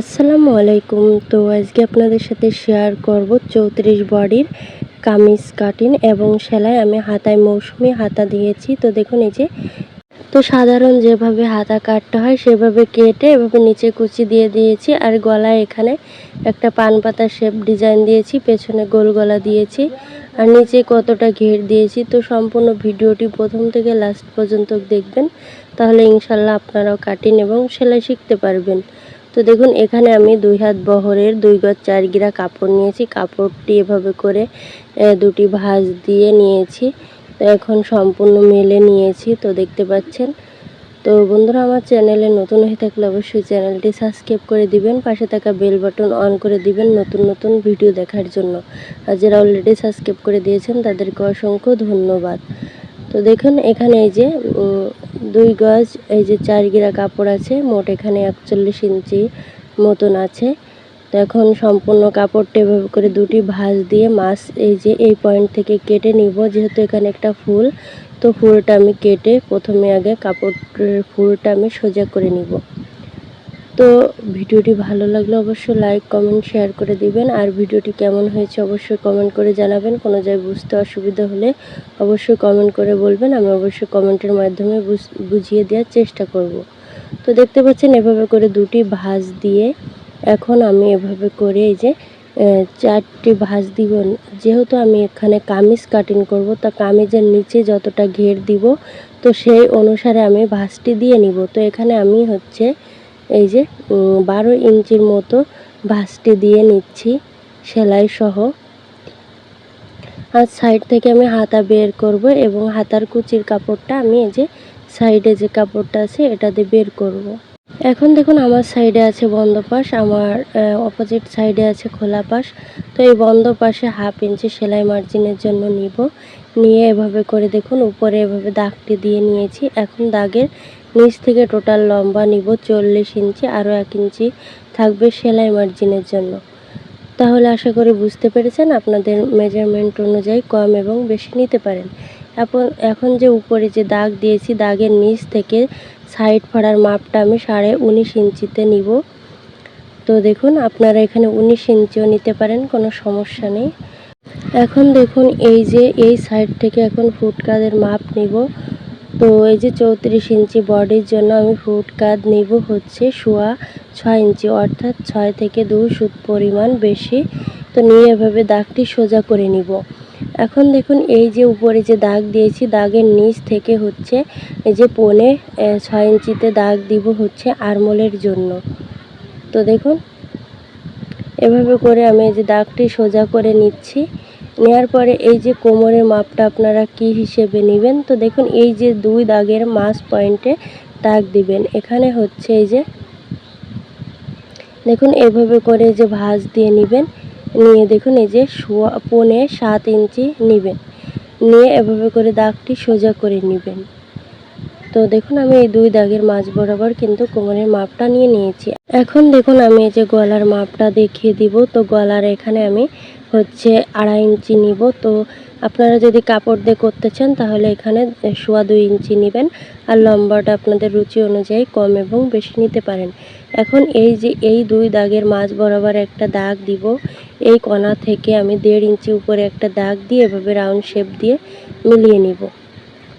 আসসালামু আলাইকুম। তো আজকে আপনাদের সাথে শেয়ার করব চৌত্রিশ বডির কামিজ কাটিং এবং সেলাই আমি হাতায় মৌসুমি হাতা দিয়েছি। তো দেখুন এই যে, তো সাধারণ যেভাবে হাতা কাটতে হয় সেভাবে কেটে এভাবে নিচে কুচি দিয়ে দিয়েছি আর গলায় এখানে একটা পান পাতা শেপ ডিজাইন দিয়েছি, পেছনে গোল গলা দিয়েছি আর নিচে কতটা ঘের দিয়েছি। তো সম্পূর্ণ ভিডিওটি প্রথম থেকে লাস্ট পর্যন্ত দেখবেন, তাহলে ইনশাল্লাহ আপনারাও কাটিং এবং সেলাই শিখতে পারবেন। তো দেখুন, এখানে আমি দুই হাত বহরের দুই গজ চার গিরা কাপড় নিয়েছি। কাপড়টি এভাবে করে দুটি ভাঁজ দিয়ে নিয়েছি। তো এখন সম্পূর্ণ মেলে নিয়েছি, তো দেখতে পাচ্ছেন। তো বন্ধুরা, আমার চ্যানেলে নতুন হয়ে থাকলে অবশ্যই চ্যানেলটি সাবস্ক্রাইব করে দিবেন, পাশে থাকা বেল বাটন অন করে দিবেন নতুন নতুন ভিডিও দেখার জন্য। আর যারা অলরেডি সাবস্ক্রাইব করে দিয়েছেন, তাদেরকে অসংখ্য ধন্যবাদ। তো দেখুন, এখানে এই যে দুই গজ, এই যে চার গিরা কাপড় আছে, মোট এখানে একচল্লিশ ইঞ্চি মতন আছে। তো এখন সম্পূর্ণ কাপড়টা এভাবে করে দুটি ভাঁজ দিয়ে মাছ এই যে, এই পয়েন্ট থেকে কেটে নিব। যেহেতু এখানে একটা ফুল, তো ফুলটা আমি কেটে প্রথমে আগে কাপড়ের ফুলটা আমি সোজা করে নিব। তো ভিডিওটি ভালো লাগলে অবশ্যই লাইক কমেন্ট শেয়ার করে দিবেন। আর ভিডিওটি কেমন হয়েছে অবশ্যই কমেন্ট করে জানাবেন। কোনো জায়গায় বুঝতে অসুবিধা হলে অবশ্যই কমেন্ট করে বলবেন। আমি অবশ্যই কমেন্টের মাধ্যমে বুঝিয়ে দেওয়ার চেষ্টা করব। তো দেখতে পাচ্ছেন এভাবে করে দুটি ভাঁজ দিয়ে এখন আমি এভাবে করে এই যে চারটি ভাঁজ দিব। যেহেতু আমি এখানে কামিজ কাটিং করব, তা কামিজের নিচে যতটা ঘের দিব, তো সেই অনুসারে আমি ভাঁজটি দিয়ে নিব। তো এখানে আমি হচ্ছে এই যে বারো ইঞ্চির মতো ভাঁজটি দিয়ে নিচ্ছি সেলাই সহ আর সাইড থেকে আমি হাতা বের করব এবং হাতার কুচির কাপড়টা আমি এই যে সাইডে যে কাপড়টা আছে এটা দিয়ে বের করব। এখন দেখুন আমার সাইডে আছে বন্ধ পাশ, আমার অপোজিট সাইডে আছে খোলা পাশ। তো এই বন্ধ পাশে হাফ ইঞ্চি সেলাই মার্জিনের জন্য নিব। নিয়ে এভাবে করে দেখুন, উপরে এভাবে দাগটি দিয়ে নিয়েছি। এখন দাগের নিচ থেকে টোটাল লম্বা নিব চল্লিশ ইঞ্চি, আরও এক ইঞ্চি থাকবে সেলাই মার্জিনের জন্য। তাহলে আশা করি বুঝতে পেরেছেন, আপনাদের মেজারমেন্ট অনুযায়ী কম এবং বেশি নিতে পারেন। এখন এখন যে উপরে যে দাগ দিয়েছি, দাগের নিচ থেকে সাইড ফাড়ার মাপটা আমি সাড়ে উনিশ ইঞ্চিতে নিব। তো দেখুন, আপনারা এখানে উনিশ ইঞ্চিও নিতে পারেন, কোনো সমস্যা নেই। এখন দেখুন, এই যে, এই সাইড থেকে এখন ফুটকাদের মাপ নিব। তো এই যে চৌত্রিশ ইঞ্চি বডির জন্য আমি ফুট কাদ নিব হচ্ছে শোয়া ছয় ইঞ্চি, অর্থাৎ ছয় থেকে দুই সুত পরিমাণ বেশি। তো নিয়ে এভাবে দাগটি সোজা করে নিব। এখন দেখুন, এই যে উপরে যে দাগ দিয়েছি, দাগের নিচ থেকে হচ্ছে এই যে পনে ছয় ইঞ্চিতে দাগ দিব হচ্ছে আরমোলের জন্য। তো দেখুন, এভাবে করে আমি এই যে দাগটি সোজা করে নিচ্ছি। নেওয়ার পরে এই যে কোমরের মাপটা আপনারা কি হিসেবে নেবেন? তো দেখুন, এই যে দুই দাগের মাস পয়েন্টে দাগ দিবেন। এখানে হচ্ছে এই যে, দেখুন, এভাবে করে যে ভাঁজ দিয়ে নেবেন, নিয়ে দেখুন, এই যে শোয়া, পনে সাত ইঞ্চি নেবেন। নিয়ে এভাবে করে দাগটি সোজা করে নেবেন। তো দেখুন, আমি এই দুই দাগের মাঝ বরাবর কিন্তু কোমরের মাপটা নিয়ে নিয়েছি। এখন দেখুন, আমি এই যে গলার মাপটা দেখিয়ে দিব। তো গলার এখানে আমি হচ্ছে আড়াই ইঞ্চি নিব। তো আপনারা যদি কাপড় দিয়ে করতে চান, তাহলে এখানে সোয়া দুই ইঞ্চি নেবেন। আর লম্বাটা আপনাদের রুচি অনুযায়ী কম এবং বেশি নিতে পারেন। এখন এই যে এই দুই দাগের মাঝ বরাবর একটা দাগ দিব। এই কণা থেকে আমি দেড় ইঞ্চি উপরে একটা দাগ দিয়ে এভাবে রাউন্ড শেপ দিয়ে মিলিয়ে নিব।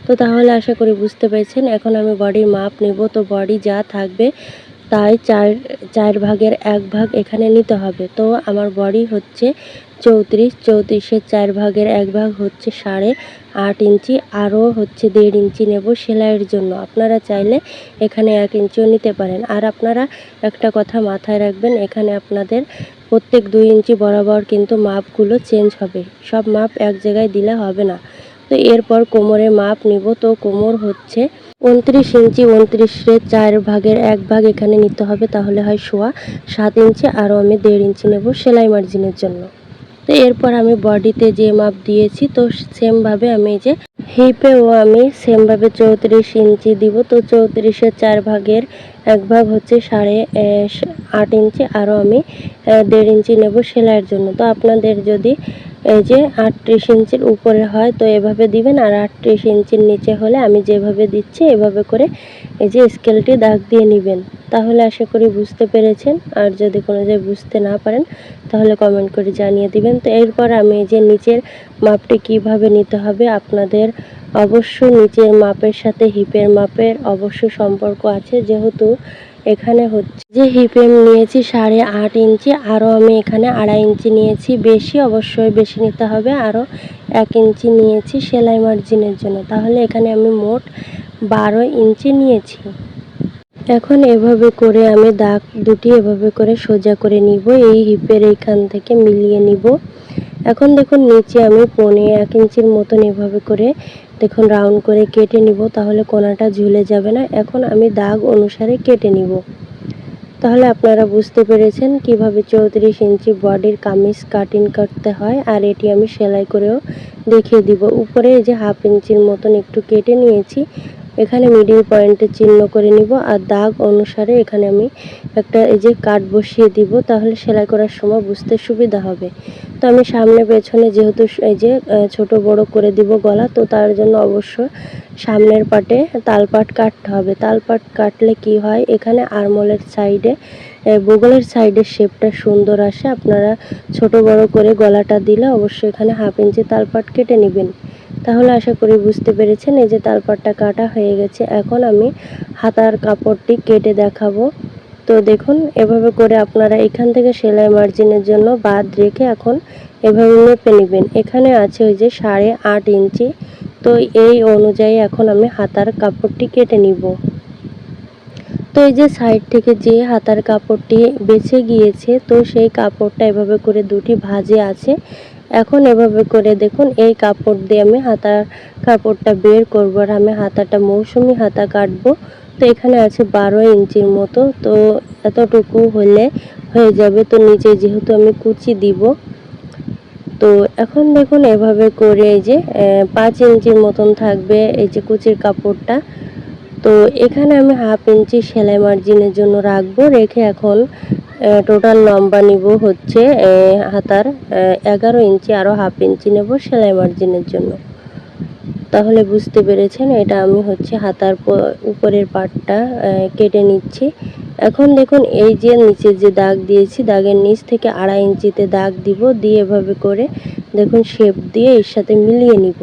তো তাহলে আশা করি বুঝতে পেরেছেন। এখন আমি বডির মাপ নেব। তো বডি যা থাকবে তাই চার চার ভাগের এক ভাগ এখানে নিতে হবে। তো আমার বডি হচ্ছে চৌত্রিশ, চৌত্রিশের চার ভাগের এক ভাগ হচ্ছে সাড়ে আট ইঞ্চি, আরও হচ্ছে দেড় ইঞ্চি নেব সেলাইয়ের জন্য। আপনারা চাইলে এখানে এক ইঞ্চিও নিতে পারেন। আর আপনারা একটা কথা মাথায় রাখবেন, এখানে আপনাদের প্রত্যেক দুই ইঞ্চি বরাবর কিন্তু মাপগুলো চেঞ্জ হবে। সব মাপ এক জায়গায় দিলে হবে না। তো এরপর কোমরে মাপ নিব। তো কোমর হচ্ছে উনত্রিশ ইঞ্চি, উনত্রিশের চার ভাগের এক ভাগ এখানে নিতে হবে, তাহলে হয় শোয়া সাত ইঞ্চি, আরও আমি দেড় ইঞ্চি নেব সেলাই মার্জিনের জন্য। তো এরপর আমি বডিতে যে মাপ দিয়েছি, তো সেমভাবে আমি যে হিপেও আমি সেমভাবে চৌত্রিশ ইঞ্চি দিব। তো চৌত্রিশের চার ভাগের এক ভাগ হচ্ছে সাড়ে আট ইঞ্চি, আরও আমি দেড় ইঞ্চি নেব সেলাইয়ের জন্য। তো আপনাদের যদি এই যে আটত্রিশ ইঞ্চির উপরে হয়, তো এভাবে দিবেন আর আটত্রিশ ইঞ্চির নিচে হলে আমি যেভাবে দিচ্ছি, এভাবে করে এই যে স্কেলটি দাগ দিয়ে নেবেন। তাহলে আশা করি বুঝতে পেরেছেন। আর যদি কোনো জায়গায় বুঝতে না পারেন, তাহলে কমেন্ট করে জানিয়ে দিবেন। তো এরপর আমি এই যে নিচের মাপটি কীভাবে নিতে হবে, আপনাদের অবশ্য নিচের মাপের সাথে হিপের মাপের অবশ্য সম্পর্ক আছে। যেহেতু এখানে হচ্ছে যে হিপেম নিয়েছি সাড়ে আট ইঞ্চি, আরও আমি এখানে আড়াই ইঞ্চি নিয়েছি। বেশি অবশ্যই বেশি নিতে হবে, আরও এক ইঞ্চি নিয়েছি সেলাই মার্জিনের জন্য। তাহলে এখানে আমি মোট বারো ইঞ্চি নিয়েছি। এখন এভাবে করে আমি দাগ দুটি এভাবে করে সোজা করে নিব, এই হিপের এইখান থেকে মিলিয়ে নিব। এখন দেখুন, নিচে আমি পনে এক ইঞ্চির মতন এভাবে করে দেখুন রাউন্ড করে কেটে নিব, তাহলে কোনাটা ঝুলে যাবে না। এখন আমি দাগ অনুসারে কেটে নিব। তাহলে আপনারা বুঝতে পেরেছেন কীভাবে চৌত্রিশ ইঞ্চি বডির কামিজ কাটিং করতে হয়, আর এটি আমি সেলাই করেও দেখিয়ে দিব। উপরে এই যে হাফ ইঞ্চির মতন একটু কেটে নিয়েছি, এখানে মিডিল পয়েন্টে চিহ্ন করে নিব, আর দাগ অনুসারে এখানে আমি একটা এই যে কাট বসিয়ে দিব, তাহলে সেলাই করার সময় বুঝতে সুবিধা হবে। তো আমি সামনে পেছনে যেহেতু এই যে ছোট বড় করে দিব গলা, তো তার জন্য অবশ্য সামনের পাটে তালপাট কাটতে হবে। তালপাট কাটলে কি হয়? এখানে আরমলের সাইডে বগলের সাইডের শেপটা সুন্দর আসে। আপনারা ছোট বড় করে গলাটা দিলে অবশ্যই এখানে হাফ ইঞ্চি তালপাট কেটে নেবেন। তাহলে আশা করি বুঝতে পেরেছেন, এই যে তালপাটটা কাটা হয়ে গেছে। এখন আমি হাতার কাপড়টি কেটে দেখাবো। তো দেখুন, এভাবে করে আপনারা এখান থেকে সেলাই মার্জিনের জন্য বাদ রেখে এখন এভাবে মেপে নেবেন। এখানে আছে ওই যে সাড়ে আট ইঞ্চি। তো এই অনুযায়ী এখন আমি হাতার কাপড়টি কেটে নিব। তো এই যে সাইড থেকে যে হাতার কাপড়টি বেছে গিয়েছে, তো সেই কাপড়টা এভাবে করে দুটি ভাজে আছে। এখন এভাবে করে দেখুন, এই কাপড় দিয়ে আমি হাতার কাপড়টা বের করব আর আমি হাতাটা মৌসুমি হাতা কাটবো। তো এখানে আছে বারো ইঞ্চির মতো, তো এতটুকু হলে হয়ে যাবে। তো নিচে যেহেতু আমি কুচি দিব, তো এখন দেখুন এভাবে করে এই যে পাঁচ ইঞ্চির মতন থাকবে এই যে কুচির কাপড়টা। তো এখানে আমি হাফ ইঞ্চি সেলাই মার্জিনের জন্য রাখব, রেখে এখন টোটাল লম্বা নিব হচ্ছে হাতার এগারো ইঞ্চি আরও হাফ ইঞ্চি নেব সেলাই মার্জিনের জন্য। তাহলে বুঝতে পেরেছেন, এটা আমি হচ্ছে হাতার উপরের পাটটা কেটে নিচ্ছি। এখন দেখুন, এই যে নিচে যে দাগ দিয়েছি, দাগের নিচ থেকে আড়াই ইঞ্চিতে দাগ দিব, দিয়ে এভাবে করে দেখুন শেপ দিয়ে এর সাথে মিলিয়ে নিব।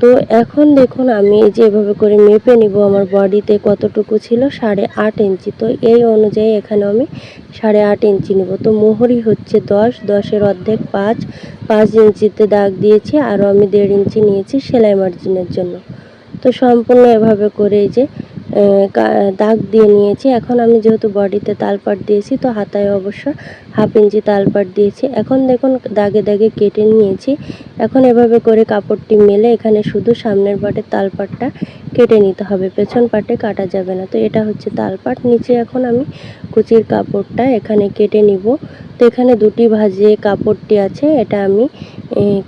তো এখন দেখুন, আমি এই যে এভাবে করে মেপে নিব আমার বডিতে কতটুকু ছিল, সাড়ে আট ইঞ্চি। তো এই অনুযায়ী এখানে আমি সাড়ে আট ইঞ্চি নেব। তো মোহরি হচ্ছে দশ, দশের অর্ধেক পাঁচ পাঁচ ইঞ্চিতে দাগ দিয়েছি, আরও আমি দেড় ইঞ্চি নিয়েছি সেলাই মার্জিনের জন্য। তো সম্পূর্ণ এভাবে করে এই যে দাগ দিয়ে নিয়েছি। এখন আমি যেহেতু বডিতে তালপাট দিয়েছি, তো হাতায় অবশ্য হাফ ইঞ্চি তালপাট দিয়েছি। এখন দেখুন, দাগে দাগে কেটে নিয়েছি। এখন এভাবে করে কাপড়টি মেলে এখানে শুধু সামনের পাটের তালপাটটা কেটে নিতে হবে। পেছন পাটে কাটা যাবে না। তো এটা হচ্ছে তালপাট নিচে এখন আমি কুচির কাপড়টা এখানে কেটে নিব। তো এখানে দুটি ভাজে কাপড়টি আছে, এটা আমি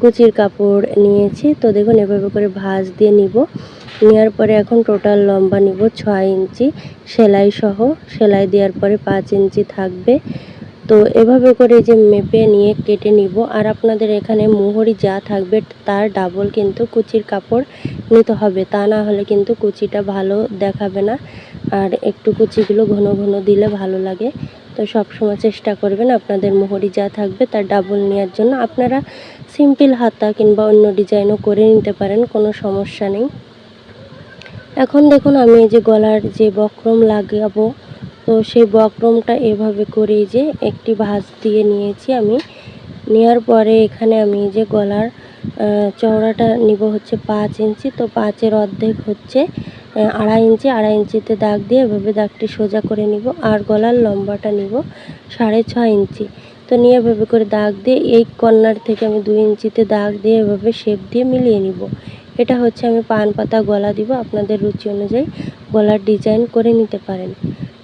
কুচির কাপড় নিয়েছি। তো দেখুন, এভাবে করে ভাজ দিয়ে নিব। নেওয়ার পরে এখন টোটাল লম্বা নিব ছয় ইঞ্চি, সেলাই সহ, সেলাই দেওয়ার পরে পাঁচ ইঞ্চি থাকবে। তো এভাবে করে যে মেপে নিয়ে কেটে নিব। আর আপনাদের এখানে মোহরি যা থাকবে তার ডাবল কিন্তু কুচির কাপড় নিতে হবে। তা না হলে কিন্তু কুচিটা ভালো দেখাবে না। আর একটু কুচিগুলো ঘন ঘন দিলে ভালো লাগে। তো সব সময় চেষ্টা করবেন আপনাদের মোহরি যা থাকবে তার ডাবল নেওয়ার জন্য। আপনারা সিম্পল হাতা কিংবা অন্য ডিজাইনও করে নিতে পারেন, কোনো সমস্যা নেই। এখন দেখুন আমি এই যে গলার যে বক্রম লাগাবো, তো সেই বক্রমটা এভাবে করে যে একটি ভাঁজ দিয়ে নিয়েছি আমি। নেওয়ার পরে এখানে আমি যে গলার চওড়াটা নিব হচ্ছে পাঁচ ইঞ্চি। তো পাঁচের অর্ধেক হচ্ছে আড়াই ইঞ্চি। আড়াই ইঞ্চিতে দাগ দিয়ে এভাবে দাগটি সোজা করে নিব। আর গলার লম্বাটা নিব সাড়ে ছয় ইঞ্চি। তো নিয়ে এভাবে করে দাগ দিয়ে, এই কর্নার থেকে আমি দুই ইঞ্চিতে দাগ দিয়ে এভাবে শেপ দিয়ে মিলিয়ে নিব। এটা হচ্ছে আমি পান পাতা গলা দিব, আপনাদের রুচি অনুযায়ী গলার ডিজাইন করে নিতে পারেন।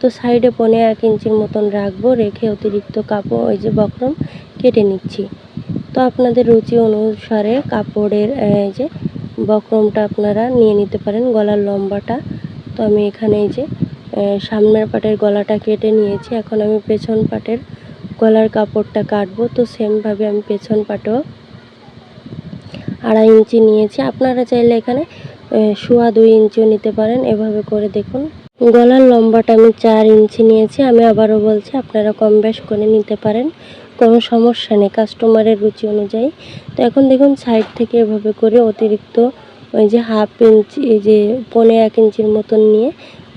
তো সাইডে পনে এক ইঞ্চির মতন রাখব, রেখে অতিরিক্ত কাপড়, ওই যে বক্রম, কেটে নিচ্ছি। তো আপনাদের রুচি অনুসারে কাপড়ের এই যে বক্রমটা আপনারা নিয়ে নিতে পারেন গলার লম্বাটা। তো আমি এখানে এই যে সামনের পাটের গলাটা কেটে নিয়েছি। এখন আমি পেছন পাটের গলার কাপড়টা কাটবো। তো সেমভাবে আমি পেছন পাটও আড়াই ইঞ্চি নিয়েছি। আপনারা চাইলে এখানে সোয়া দুই ইঞ্চিও নিতে পারেন। এভাবে করে দেখুন। গলার লম্বাটা আমি চার ইঞ্চি নিয়েছি। আমি আবারও বলছি, আপনারা কম বেশ করে নিতে পারেন। কোনো সমস্যা নেই, কাস্টমারের রুচি অনুযায়ী। তো এখন দেখুন, সাইড থেকে এভাবে করে অতিরিক্ত ওই যে হাফ ইঞ্চি, এই যে পনে এক ইঞ্চির মতন নিয়ে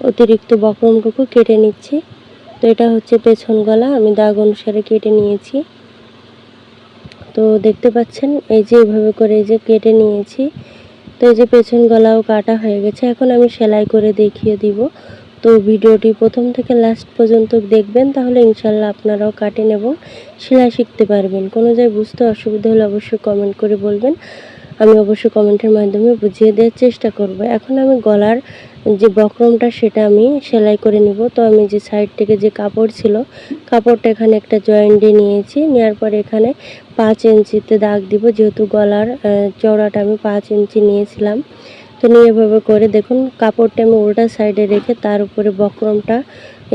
অতিরিক্ত বক্রমটুকু কেটে নিচ্ছি। তো এটা হচ্ছে পেছন গলা। আমি দাগ অনুসারে কেটে নিয়েছি। তো দেখতে পাচ্ছেন, এই যে এভাবে করে এই যে কেটে নিয়েছি। তো এই যে পেছন গলাও কাটা হয়ে গেছে, এখন আমি সেলাই করে দেখিয়ে দিব। তো ভিডিওটি প্রথম থেকে লাস্ট পর্যন্ত দেখবেন, তাহলে ইনশাল্লাহ আপনারাও কাটেন এবং সেলাই শিখতে পারবেন। কোনো জায়গায় বুঝতে অসুবিধা হলে অবশ্যই কমেন্ট করে বলবেন। আমি অবশ্যই কমেন্টের মাধ্যমে বুঝিয়ে দেওয়ার চেষ্টা করব। এখন আমি গলার যে বক্রমটা, সেটা আমি সেলাই করে নিব। তো আমি যে সাইড থেকে যে কাপড় ছিল, কাপড়টা এখানে একটা জয়েন্ট নিয়েছি। নেওয়ার পরে এখানে পাঁচ ইঞ্চিতে দাগ দিব, যেহেতু গলার চওড়াটা আমি পাঁচ ইঞ্চি নিয়েছিলাম। তো নিয়ে এভাবে করে দেখুন, কাপড়টা আমি উল্টা সাইডে রেখে তার উপরে বক্রমটা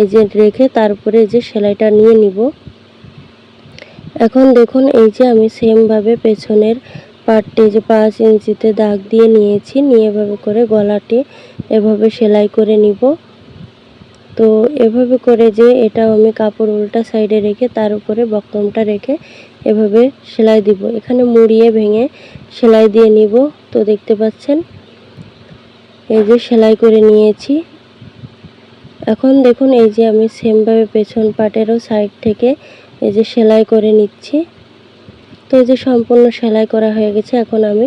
এই যে রেখে তার উপরে যে সেলাইটা নিয়ে নিব। এখন দেখুন, এই যে আমি সেমভাবে পেছনের পাটটি যে পাঁচ ইঞ্চিতে দাগ দিয়ে নিয়েছি, নিয়ে এভাবে করে গলাটি এভাবে সেলাই করে নিব। তো এভাবে করে যে এটাও আমি কাপড় উল্টা সাইডে রেখে তার উপরে বক্রমটা রেখে এভাবে সেলাই দিব। এখানে মুড়িয়ে ভেঙে সেলাই দিয়ে নিব, তো দেখতে পাচ্ছেন? এই যে সেলাই করে নিয়েছি। এখন দেখুন, এই যে আমি সেমভাবে পেছন পাটেরও সাইড থেকে এই যে সেলাই করে নিচ্ছি। তো এই যে সম্পূর্ণ সেলাই করা হয়ে গেছে, এখন আমি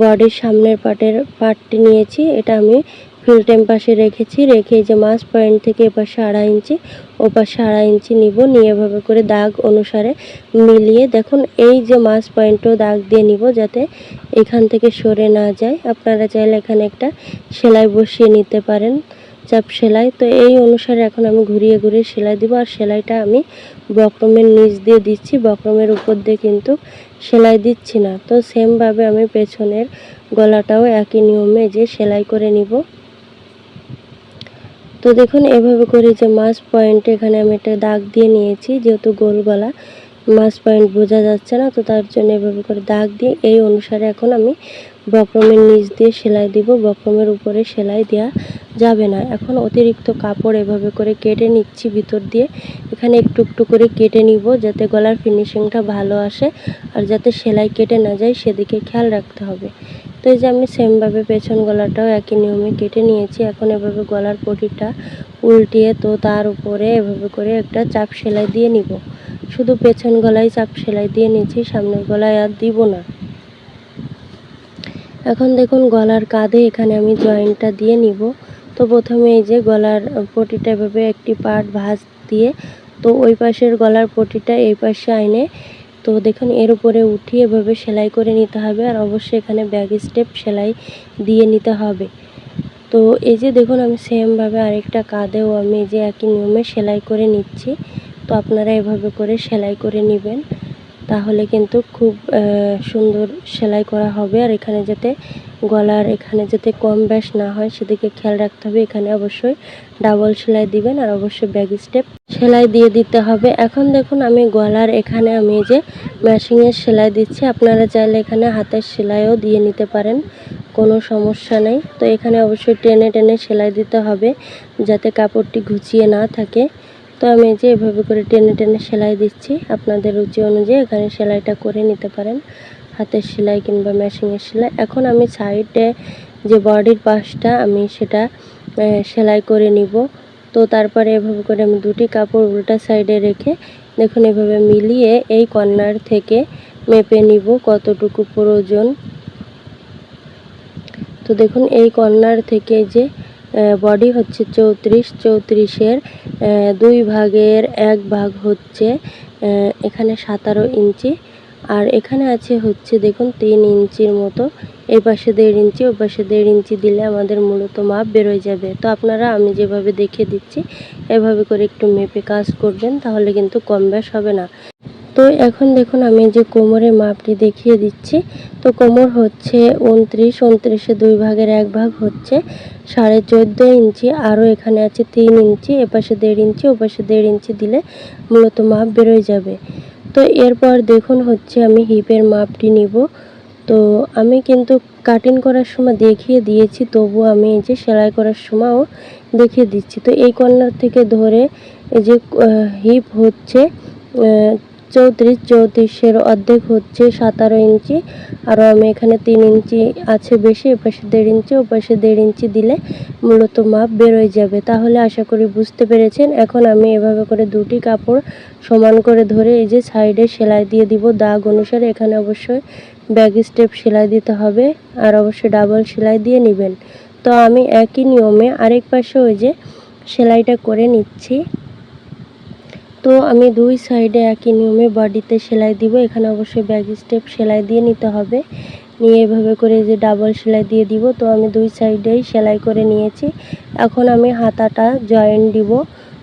বডির সামনের পাটের পাটটি নিয়েছি। এটা আমি ফিল টেম পাশে রেখেছি, রেখে যে মাছ পয়েন্ট থেকে এপাশে আড়াই ইঞ্চি, ও পাশে আড়াই ইঞ্চি নিব, নিয়ে এভাবে করে দাগ অনুসারে মিলিয়ে দেখুন, এই যে মাছ পয়েন্টও দাগ দিয়ে নিব যাতে এখান থেকে সরে না যায়। আপনারা চাইলে এখানে একটা সেলাই বসিয়ে নিতে পারেন। চাপ সেলাই, তো এই অনুসারে এখন আমি ঘুরিয়ে ঘুরিয়ে সেলাই দিব। আর সেলাইটা আমি বক্রমের নিচ দিয়ে দিচ্ছি, বক্রমের উপর দিয়ে কিন্তু সেলাই দিচ্ছি না। তো সেমভাবে আমি পেছনের গলাটাও একই নিয়মে যে সেলাই করে নিব। তো দেখুন, এভাবে করে যে মাছ পয়েন্ট এখানে আমি একটা দাগ দিয়ে নিয়েছি, যেহেতু গোল গলা। মাছ পয়েন্ট বোঝা যাচ্ছে না, তো তার জন্য এভাবে করে দাগ দিয়ে এই অনুসারে এখন আমি বক্রমের নিচ দিয়ে সেলাই দিব। বক্রমের উপরে সেলাই দেওয়া যাবে না। এখন অতিরিক্ত কাপড় এভাবে করে কেটে নিচ্ছি ভিতর দিয়ে। এখানে একটু একটু করে কেটে নিব যাতে গলার ফিনিশিংটা ভালো আসে। আর যাতে সেলাই কেটে না যায়, সেদিকে খেয়াল রাখতে হবে। তো এই যে আমি সেমভাবে পেছন গলাটাও একই নিয়মে কেটে নিয়েছি। এখন এভাবে গলার পটিটা উল্টিয়ে তো তার উপরে এভাবে করে একটা চাপ সেলাই দিয়ে নিব। শুধু পেছন গলায় চাপ সেলাই দিয়ে নিয়েছি, সামনের গলায় আর দিব না। এখন দেখুন গলার কাঁধে এখানে আমি জয়েন্টটা দিয়ে নিব। তো প্রথমে এই যে গলার পটিটা এভাবে একটি পার্ট ভাঁজ দিয়ে তো ওই পাশের গলার পটিটা এই পাশে আইনে তো দেখুন, এর উপরে উঠিয়ে এভাবে সেলাই করে নিতে হবে আর অবশ্যই এখানে ব্যাক স্টেপ সেলাই দিয়ে নিতে হবে। তো এই যে দেখুন, আমি সেমভাবে আরেকটা কাঁধেও আমি এই যে একই নিয়মে সেলাই করে নিচ্ছি। তো আপনারা এভাবে করে সেলাই করে নেবেন। তাহলে কিন্তু খুব সুন্দর সেলাই করা হবে। আর এখানে যাতে গলার এখানে যাতে কম ব্যাস না হয়, সেদিকে খেয়াল রাখতে হবে। এখানে অবশ্যই ডাবল সেলাই দিবেন আর অবশ্যই ব্যাক স্টেপ সেলাই দিয়ে দিতে হবে। এখন দেখুন আমি গলার এখানে আমি যে ম্যাশিংয়ের সেলাই দিচ্ছি। আপনারা চাইলে এখানে হাতের সেলাইও দিয়ে নিতে পারেন, কোনো সমস্যা নেই। তো এখানে অবশ্যই টেনে টেনে সেলাই দিতে হবে, যাতে কাপড়টি ঘুচিয়ে না থাকে। তো আমি যে এভাবে করে টেনে টেনে সেলাই দিচ্ছি। আপনাদের রুচি অনুযায়ী এখানে সেলাইটা করে নিতে পারেন। হাতের সেলাই কিংবা মেশিনের সেলাই। এখন আমি সাইডে যে বডির পাশটা, আমি সেটা সেলাই করে নিব। তো তারপরে এভাবে করে আমি দুটি কাপড় উল্টা সাইডে রেখে, দেখুন এভাবে মিলিয়ে এই কর্নার থেকে মেপে নিব কতটুকু প্রয়োজন। তো দেখুন এই কর্নার থেকে যে বডি হচ্ছে চৌত্রিশ, চৌত্রিশের দুই ভাগের এক ভাগ হচ্ছে এখানে সাতারো ইঞ্চি, আর এখানে আছে হচ্ছে দেখুন তিন ইঞ্চির মতো, এই পাশে দেড় ইঞ্চি, ওই পাশে দেড় ইঞ্চি দিলে আমাদের মূলত মাপ বেরোয় যাবে। তো আপনারা আমি যেভাবে দেখে দিচ্ছি, এভাবে করে একটু মেপে কাজ করবেন, তাহলে কিন্তু কম বেশ হবে না। তো এখন দেখুন আমি যে কোমরের মাপটি দেখিয়ে দিচ্ছি, তো কোমর হচ্ছে উনত্রিশ, উনত্রিশে দুই ভাগের এক ভাগ হচ্ছে সাড়ে চোদ্দ ইঞ্চি, আরও এখানে আছে তিন ইঞ্চি, এপাশে দেড় ইঞ্চি, ওপাশে দেড় ইঞ্চি দিলে মূলত মাপ বেরোয় যাবে। তো এরপর দেখুন হচ্ছে আমি হিপের মাপটি নিব। তো আমি কিন্তু কাটিং করার সময় দেখিয়ে দিয়েছি, তবু আমি এই যে সেলাই করার সময়ও দেখিয়ে দিচ্ছি। তো এই কর্নার থেকে ধরে এই যে হিপ হচ্ছে চৌত্রিশ চৌত্রিশের অর্ধেক হচ্ছে সাতারো ইঞ্চি। আরও আমি এখানে তিন ইঞ্চি আছে বেশি, এপাশে দেড় ইঞ্চি, ওপাশে দেড় ইঞ্চি দিলে মূলত মাপ বেরোয় যাবে। তাহলে আশা করি বুঝতে পেরেছেন। এখন আমি এভাবে করে দুটি কাপড় সমান করে ধরে এই যে সাইডে সেলাই দিয়ে দিব। দাগ অনুসারে এখানে অবশ্যই ব্যাগ স্টেপ সেলাই দিতে হবে আর অবশ্যই ডাবল সেলাই দিয়ে নেবেন। তো আমি একই নিয়মে আরেক পাশে ওই যে সেলাইটা করে নিচ্ছি। তো আমি দুই সাইডে একই নিয়মে বডিতে সেলাই দিব। এখানে অবশ্যই ব্যাগ স্টেপ সেলাই দিয়ে নিতে হবে। নিয়ে এভাবে করে যে ডাবল সেলাই দিয়ে দিব। তো আমি দুই সাইডেই সেলাই করে নিয়েছি। এখন আমি হাতাটা জয়েন দিব।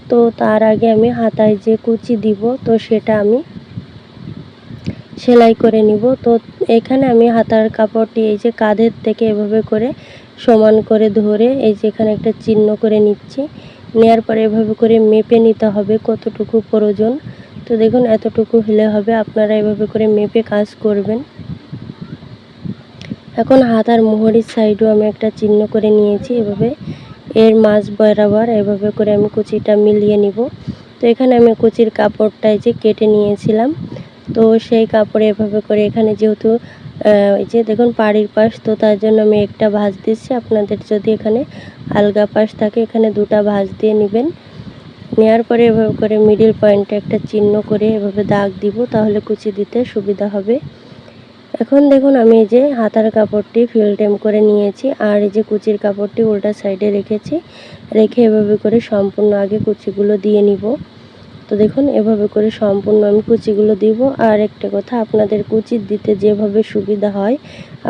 তো তার আগে আমি হাতায় যে কুচি দিব, তো সেটা আমি সেলাই করে নিব। তো এখানে আমি হাতার কাপড়টি এই যে কাঁধের থেকে এভাবে করে সমান করে ধরে এই যে এখানে একটা চিহ্ন করে নিচ্ছি। নেয়ার পরে এভাবে করে মেপে নিতে হবে কতটুকু প্রয়োজন। তো দেখুন, এতটুকু হলে হবে, আপনারা এভাবে করে মেপে কাজ করবেন। এখন হাত আর মোহরির সাইডও আমি একটা চিহ্ন করে নিয়েছি, এভাবে এর মাছ বরাবর এভাবে করে আমি কুচিটা মিলিয়ে নিব। তো এখানে আমি কুচির কাপড়টাই যে কেটে নিয়েছিলাম, তো সেই কাপড়ে এভাবে করে এখানে যেহেতু এই যে দেখুন পাড়ির পাশ, তো তার জন্য আমি একটা ভাঁজ দিচ্ছি। আপনাদের যদি এখানে আলগা পাশ থাকে, এখানে দুটা ভাঁজ দিয়ে নেবেন। নেওয়ার পরে এভাবে করে মিডিল পয়েন্টে একটা চিহ্ন করে এভাবে দাগ দিব, তাহলে কুচি দিতে সুবিধা হবে। এখন দেখুন আমি এই যে হাতার কাপড়টি ফিলটেম করে নিয়েছি, আর এই যে কুচির কাপড়টি উল্টা সাইডে রেখেছি। রেখে এভাবে করে সম্পূর্ণ আগে কুচিগুলো দিয়ে নিব। তো দেখুন, এভাবে করে সম্পূর্ণ আমি কুচিগুলো দিব। আর একটা কথা, আপনাদের কুচি দিতে যেভাবে সুবিধা হয়,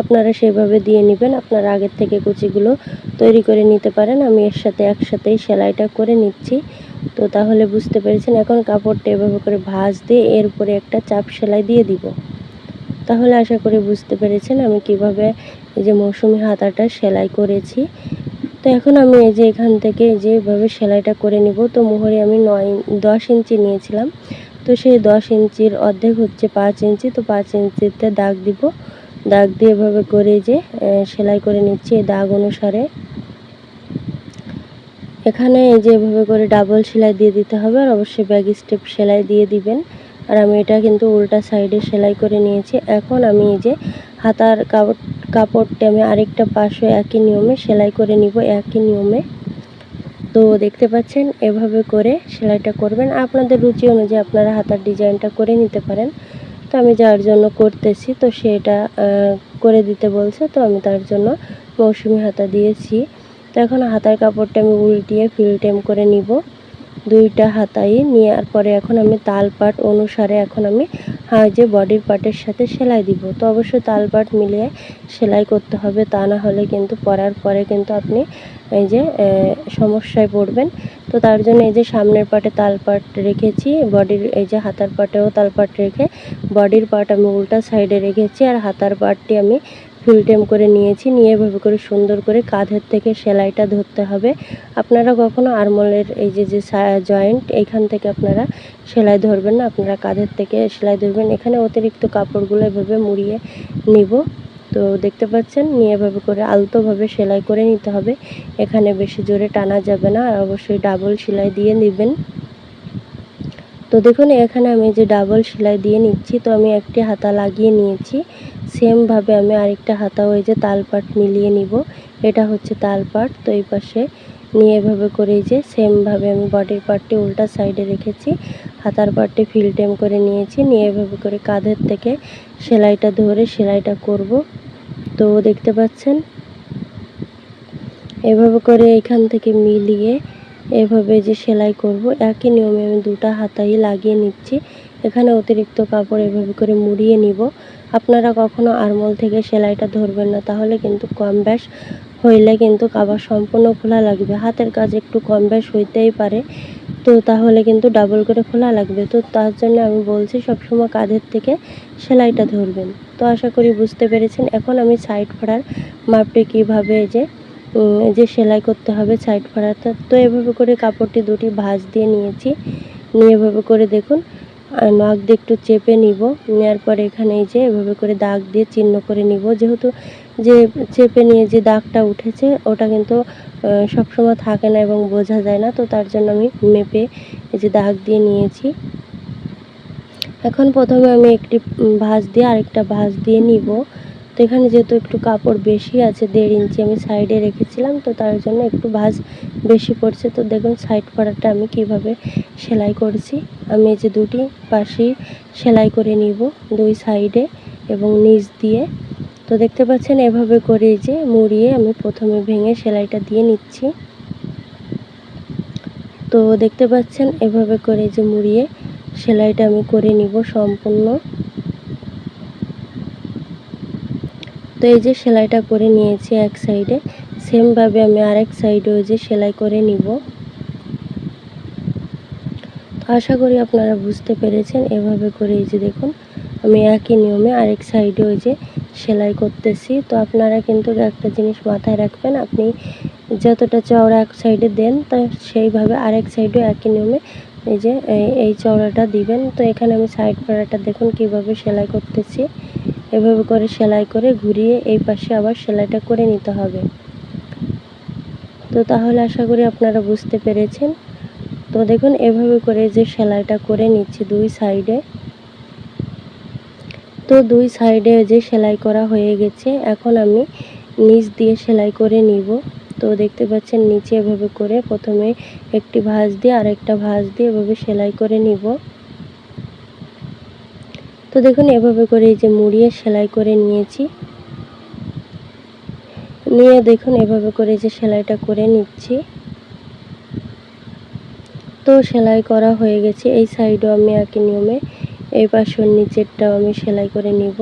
আপনারা সেভাবে দিয়ে নেবেন। আপনারা আগের থেকে কুচিগুলো তৈরি করে নিতে পারেন। আমি এর সাথে একসাথেই সেলাইটা করে নিচ্ছি। তো তাহলে বুঝতে পেরেছেন, এখন কাপড়টা এভাবে করে ভাঁজ দিয়ে এর উপরে একটা চাপ সেলাই দিয়ে দিব। তাহলে আশা করি বুঝতে পেরেছেন আমি কীভাবে এই যে মৌসুমি হাতাটা সেলাই করেছি। তো এখন আমি এই যে এখান থেকে যেভাবে সেলাইটা করে নিব, তো মোহরে আমি নয় দশ ইঞ্চি নিয়েছিলাম। তো সেই দশ ইঞ্চির অর্ধেক হচ্ছে পাঁচ ইঞ্চি, তো পাঁচ ইঞ্চিতে দাগ দিব। দাগ দিয়ে এভাবে করে যে সেলাই করে নিচ্ছি এই দাগ অনুসারে। এখানে এই যে এভাবে করে ডাবল সেলাই দিয়ে দিতে হবে, আর অবশ্যই ব্যাগ স্টেপ সেলাই দিয়ে দিবেন। আর আমি এটা কিন্তু উল্টা সাইডে সেলাই করে নিয়েছি। এখন আমি এই যে হাতার কাপড় আমি আরেকটা পাশে একই নিয়মে সেলাই করে নিব, একই নিয়মে। তো দেখতে পাচ্ছেন, এভাবে করে সেলাইটা করবেন। আপনাদের রুচি অনুযায়ী আপনারা হাতার ডিজাইনটা করে নিতে পারেন। তো আমি যার জন্য করতেছি, তো সেটা করে দিতে বলছে, তো আমি তার জন্য মৌসুমি হাতা দিয়েছি। তো এখন হাতার কাপড়টা আমি উল্টিয়ে ফিলটেম করে নিব। দুইটা হাতাই নেওয়ার পরে এখন আমি তাল পাট অনুসারে এখন আমি যে বডির পার্টের সাথে সেলাই দিব। তো অবশ্যই তাল পাট মিলিয়ে সেলাই করতে হবে, তা না হলে কিন্তু পরার পরে কিন্তু আপনি এই যে সমস্যায় পড়বেন। তো তার জন্য এই যে সামনের পাটে তাল পাট রেখেছি, বডির এই যে হাতার পাটেও তাল পাট রেখে বডির পাট আমি উল্টা সাইডে রেখেছি, আর হাতার পাটটি আমি ফিলটেম করে নিয়েছি, নিয়ে এভাবে করে সুন্দর করে কাঁধের থেকে সেলাইটা ধরতে হবে। আপনারা কখনো আরমোলের এই যে যে জয়েন্ট এইখান থেকে আপনারা সেলাই ধরবেন না, আপনারা কাঁধের থেকে সেলাই ধরবেন। এখানে অতিরিক্ত কাপড়গুলো এভাবে মুড়িয়ে নিব। তো দেখতে পাচ্ছেন, নিয়ে এভাবে করে আলতোভাবে সেলাই করে নিতে হবে। এখানে বেশি জোরে টানা যাবে না, আর অবশ্যই ডাবল সেলাই দিয়ে নেবেন। তো দেখুন, এখানে আমি যে ডাবল সেলাই দিয়ে নিচ্ছি, তো আমি একটি হাতা লাগিয়ে নিয়েছি। সেমভাবে আমি আরেকটা হাতা ওই যে তালপাট মিলিয়ে নিব। এটা হচ্ছে তালপাট। তো এই পাশে নিয়ে এভাবে করে যে সেমভাবে আমি বডির পার্টটি উল্টা সাইডে রেখেছি। হাতার পার্টটি ফিলটেম করে নিয়েছি। নিয়ে এভাবে করে কাঁধের থেকে সেলাইটা ধরে সেলাইটা করব। তো দেখতে পাচ্ছেন? এভাবে করে এখান থেকে মিলিয়ে এভাবে যে সেলাই করব, একই নিয়মে আমি দুটা হাতাই লাগিয়ে নিচ্ছি। এখানে অতিরিক্ত কাপড় এভাবে করে মুড়িয়ে নিব। আপনারা কখনো আরমোল থেকে সেলাইটা ধরবেন না, তাহলে কিন্তু কম ব্যাস হইলে কিন্তু কাবার সম্পূর্ণ খোলা লাগবে। হাতের কাজ একটু কম ব্যাস হইতেই পারে, তো তাহলে কিন্তু ডাবল করে খোলা লাগবে। তো তার জন্য আমি বলছি, সবসময় কাঁধের থেকে সেলাইটা ধরবেন। তো আশা করি বুঝতে পেরেছেন। এখন আমি সাইড ফাড়ার মাপটি কীভাবে যে যে সেলাই করতে হবে সাইড ফাড়াটা তো এভাবে করে কাপড়টি দুটি ভাঁজ দিয়ে নিয়েছি। নিয়ে এভাবে করে দেখুন নখ দিয়ে একটু চেপে নিব। নেওয়ার পরে এখানে এই যে এভাবে করে দাগ দিয়ে চিহ্ন করে নিব। যেহেতু যে চেপে নিয়ে যে দাগটা উঠেছে, ওটা কিন্তু সবসময় থাকে না এবং বোঝা যায় না। তো তার জন্য আমি মেপে এই যে দাগ দিয়ে নিয়েছি। এখন প্রথমে আমি একটি ভাঁজ দিয়ে আরেকটা ভাঁজ দিয়ে নিব। তো এখানে যেহেতু একটু কাপড় বেশি আছে, দেড় ইঞ্চি আমি সাইডে রেখেছিলাম, তো তার জন্য একটু ভাজ বেশি পড়ছে। তো দেখুন সাইড পাড়াটা আমি কীভাবে সেলাই করছি। আমি এই যে দুটি পাশেই সেলাই করে নিব, দুই সাইডে এবং নিচ দিয়ে। তো দেখতে পাচ্ছেন এভাবে করে যে মুড়িয়ে আমি প্রথমে ভেঙে সেলাইটা দিয়ে নিচ্ছি। তো দেখতে পাচ্ছেন এভাবে করে যে মুড়িয়ে সেলাইটা আমি করে নিব সম্পূর্ণ। তো এই যে সেলাইটা করে নিয়েছি এক সাইডে, সেমভাবে আমি আরেক সাইডে ওই যে সেলাই করে নিব। তো আশা করি আপনারা বুঝতে পেরেছেন, এভাবে করে এই যে দেখুন, আমি একই নিয়মে আরেক সাইডে ওই যে সেলাই করতেছি। তো আপনারা কিন্তু একটা জিনিস মাথায় রাখবেন, আপনি যতটা চওড়া এক সাইডে দেন তা সেইভাবে আরেক সাইডেও একই নিয়মে এই যে এই- চওড়াটা দিবেন। তো এখানে আমি সাইড পাড়াটা দেখুন কীভাবে সেলাই করতেছি। এভাবে করে সেলাই করে ঘুরিয়ে এই পাশে আবার সেলাইটা করে নিতে হবে। তো তাহলে আশা করি আপনারা বুঝতে পেরেছেন। তো দেখুন, এভাবে করে যে সেলাইটা করে নিচ্ছি দুই সাইডে। তো দুই সাইডে যে সেলাই করা হয়ে গেছে, এখন আমি নিচ দিয়ে সেলাই করে নিব। তো দেখতে পাচ্ছেন, নিচে এভাবে করে প্রথমে একটি ভাঁজ দিয়ে আরেকটা ভাঁজ দিয়ে এভাবে সেলাই করে নিব। তো দেখুন, এভাবে করে এই যে মুড়িয়ে সেলাই করে নিয়েছি। নিয়ে দেখুন, এভাবে করে যে সেলাইটা করে নিচ্ছি। তো সেলাই করা হয়ে গেছে। এই সাইডও আমি একই নিয়মে, এই পাশের নিচেরটাও আমি সেলাই করে নিব।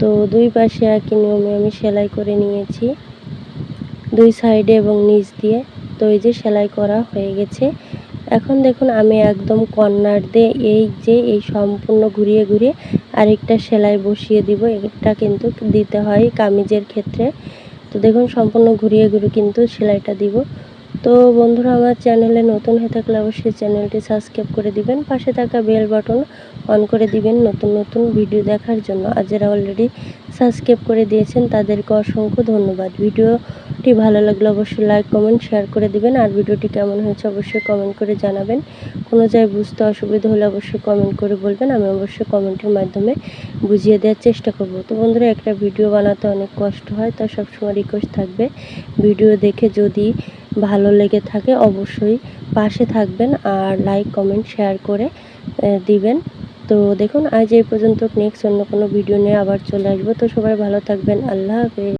তো দুই পাশে একই নিয়মে আমি সেলাই করে নিয়েছি। দুই সাইডে এবং নিচ দিয়ে। তো এই যে সেলাই করা হয়ে গেছে। এখন দেখুন আমি একদম কর্নার দিয়ে এই যে এই সম্পূর্ণ ঘুরিয়ে ঘুরিয়ে আরেকটা সেলাই বসিয়ে দিব। এটা কিন্তু দিতে হয় কামিজের ক্ষেত্রে। তো দেখুন সম্পূর্ণ ঘুরিয়ে ঘুরিয়ে কিন্তু সেলাইটা দিব। তো বন্ধুরা, আমার চ্যানেলে নতুন হয়ে থাকলে অবশ্যই চ্যানেলটি সাবস্ক্রাইব করে দিবেন। পাশে থাকা বেল বাটন অন করে দিবেন নতুন নতুন ভিডিও দেখার জন্য। আর যারা অলরেডি সাবস্ক্রাইব করে দিয়েছেন, তাদেরকে অসংখ্য ধন্যবাদ। ভিডিওটি ভালো লাগলে অবশ্যই লাইক কমেন্ট শেয়ার করে দিবেন। আর ভিডিওটি কেমন হয়েছে অবশ্যই কমেন্ট করে জানাবেন। কোনো জায়গায় বুঝতে অসুবিধা হলে অবশ্যই কমেন্ট করে বলবেন। আমি অবশ্যই কমেন্টের মাধ্যমে বুঝিয়ে দেওয়ার চেষ্টা করব। তো বন্ধুরা, একটা ভিডিও বানাতে অনেক কষ্ট হয়, তা সবসময় রিকোয়েস্ট থাকবে। ভিডিও দেখে যদি ভালো লেগে থাকে, অবশ্যই পাশে থাকবেন আর লাইক কমেন্ট শেয়ার করে দিবেন। তো দেখুন, আজ এই পর্যন্ত নেক্সট অন্য কোনো ভিডিও নিয়ে আবার চলে আসব। তো সবাই ভালো থাকবেন। আল্লাহ হাফেজ।